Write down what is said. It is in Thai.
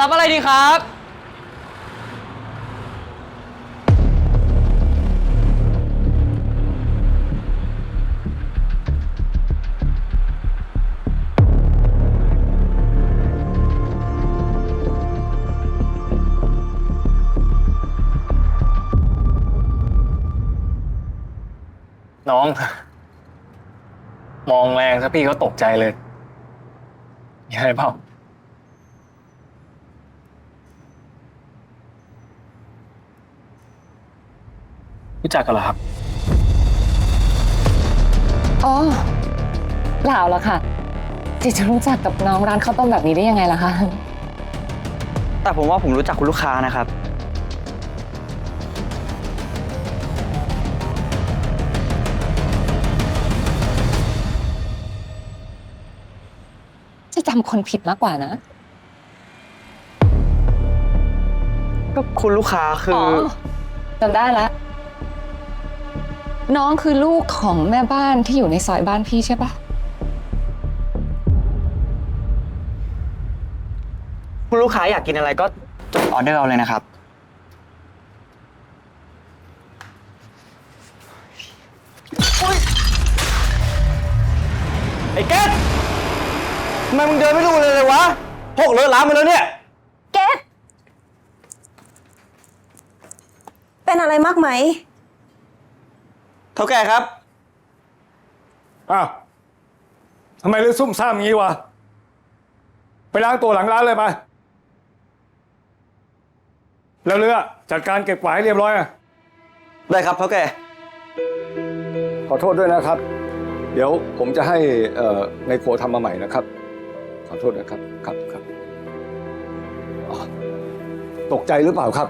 รับอะไรดีครับ น้อง มองแรงซะพี่เขาตกใจเลยมีอะไรเปล่า รู้จักกันเหรอครับ อ๋อเปล่าหรอกค่ะ จิจะรู้จักกับน้องร้านข้าวต้มแบบนี้ได้ยังไงล่ะคะ แต่ผมว่าผมรู้จักคุณลูกค้านะครับ จะจำคนผิดมากกว่านะ ก็คุณลูกค้าคืออ๋ออจำได้ละ น้องคือลูกของแม่บ้านที่อยู่ในซอยบ้านพี่ใช่ปะคุณลูกค้าอยากกินอะไรก็จดออเดอร์เอาเลยนะครับ ไอ้แก๊สทำไมมึงเดินไม่ดูเลยเลยวะหกเลอะล้างไปแล้วเนี่ย เกตเป็นอะไรมากไหม เท่าแก่ครับ อ้าวทำไมเรื่องซุ่มซ่ามอย่างนี้วะ ไปล้างตัวหลังร้านเลยไป แล้วเรือจัดการเก็บกวาดให้เรียบร้อยอะได้ครับเท่าแก่ ขอโทษด้วยนะครับ เดี๋ยวผมจะให้เอ่อในครัวทำมาใหม่นะครับ ขอโทษนะครับ ครับครับอ๋อตกใจหรือเปล่าครับ